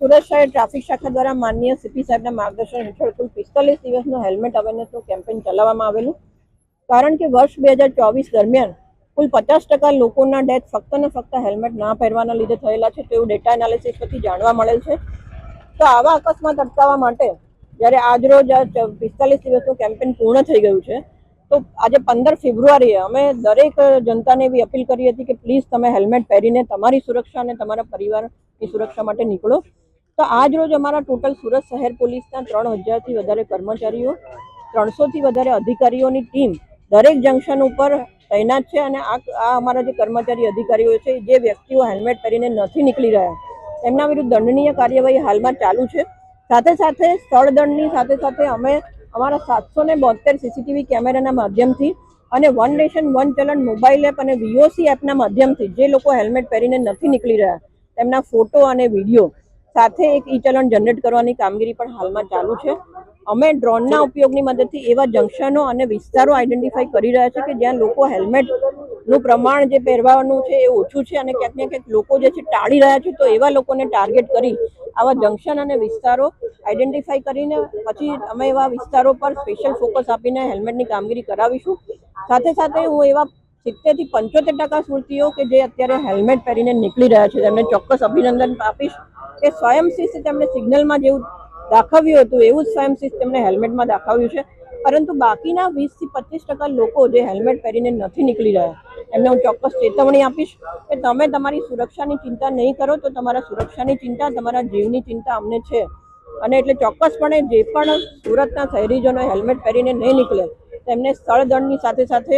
સુરત શહેર ટ્રાફિક શાખા દ્વારા માનનીય સીપી સાહેબના માર્ગદર્શન હેઠળ કુલ પિસ્તાલીસ દિવસનું હેલ્મેટ અવેરનેસનું કેમ્પેન ચલાવવામાં આવેલું. કારણ કે વર્ષ બે હજાર ચોવીસ દરમિયાન કુલ પચાસ ટકા લોકોના ડેથ ફક્ત ને ફક્ત હેલ્મેટ ના પહેરવાના લીધે થયેલા છે, તેવું ડેટા એનાલિસિસ પરથી જાણવા મળેલ છે. તો આવા અકસ્માત અટકાવવા માટે જ્યારે આજરોજ આ પિસ્તાલીસ દિવસનું કેમ્પેન પૂર્ણ થઈ ગયું છે તો આજે પંદર ફેબ્રુઆરીએ અમે દરેક જનતાને એવી અપીલ કરી હતી કે પ્લીઝ તમે હેલ્મેટ પહેરીને તમારી સુરક્ષા અને તમારા પરિવારની સુરક્ષા માટે નીકળો. તો આજ રોજ અમારા ટોટલ સુરત શહેર પોલીસના ત્રણ હજારથી વધારે કર્મચારીઓ, ત્રણસોથી વધારે અધિકારીઓની ટીમ દરેક જંકશન ઉપર તૈનાત છે અને આ આ અમારા જે કર્મચારી અધિકારીઓ છે, જે વ્યક્તિઓ હેલ્મેટ પહેરીને નથી નીકળી રહ્યા, એમના વિરુદ્ધ દંડનીય કાર્યવાહી હાલમાં ચાલુ છે. સાથે સાથે સ્થળ દંડની સાથે સાથે અમે અમારા સાતસો ને બોતેર સીસીટીવી કેમેરાના માધ્યમથી અને one nation one challan mobile app અને વીઓસી એપના માધ્યમથી જે લોકો હેલ્મેટ પહેરીને નથી નીકળી રહ્યા, તેમના ફોટો અને વીડિયો સાથે એક ઈ ચલણ જનરેટ કરવાની કામગીરી પણ હાલમાં ચાલુ છે. અમે ડ્રોનના ઉપયોગની મદદથી એવા જંકશનો અને વિસ્તારો આઈડેન્ટિફાઈ કરી રહ્યા છે કે જ્યાં લોકો હેલ્મેટનું પ્રમાણ જે પહેરવાનું છે એ ઓછું છે અને ક્યાંક ને ક્યાંક લોકો જે છે ટાળી રહ્યા છે તો એવા લોકોને ટાર્ગેટ કરી આવા જંકશન અને વિસ્તારો આઈડેન્ટિફાઈ કરીને પછી અમે એવા વિસ્તારો પર સ્પેશિયલ ફોકસ આપીને હેલ્મેટની કામગીરી કરાવીશું. સાથે સાથે હું એવા સિત્તેરથી પંચોતેર ટકા સ્મૃતિઓ કે જે અત્યારે હેલ્મેટ પહેરીને નીકળી રહ્યા છે તેમને ચોક્કસ અભિનંદન આપીશ. કે સ્વયંશિસ્ત તેમણે સિગ્નલમાં જેવું દાખવ્યું હતું એવું જ સ્વયંશિસ્ત તેમણે હેલ્મેટમાં દાખવ્યું છે. પરંતુ બાકીના વીસથી પચીસ ટકા લોકો જે હેલ્મેટ પહેરીને નથી નીકળી રહ્યા એમને હું ચોક્કસ ચેતવણી આપીશ કે તમે તમારી સુરક્ષાની ચિંતા નહીં કરો તો તમારા સુરક્ષાની ચિંતા, તમારા જીવની ચિંતા અમને છે. અને એટલે ચોક્કસપણે જે પણ સુરતના શહેરીજનો હેલ્મેટ પહેરીને નહીં નીકળે, તેમને સ્થળ દંડની સાથે સાથે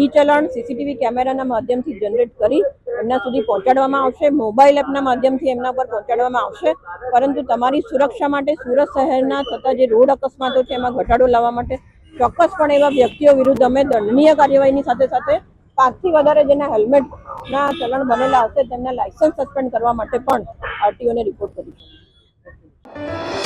ઈ ચલણ સીસીટીવી કેમેરાના માધ્યમથી જનરેટ કરી એમના સુધી પહોંચાડવામાં આવશે. મોબાઈલ એપના માધ્યમથી એમના પર પહોંચાડવામાં આવશે. પરંતુ તમારી સુરક્ષા માટે સુરત શહેરના થતા જે રોડ અકસ્માતો છે, એમાં ઘટાડો લાવવા માટે ચોક્કસપણે એવા વ્યક્તિઓ વિરુદ્ધ અમે દંડનીય કાર્યવાહીની સાથે સાથે પાંચથી વધારે જેના હેલ્મેટના ચલણ બનેલા હશે, તેમના લાયસન્સ સસ્પેન્ડ કરવા માટે પણ આરટીઓને રિપોર્ટ કરીશું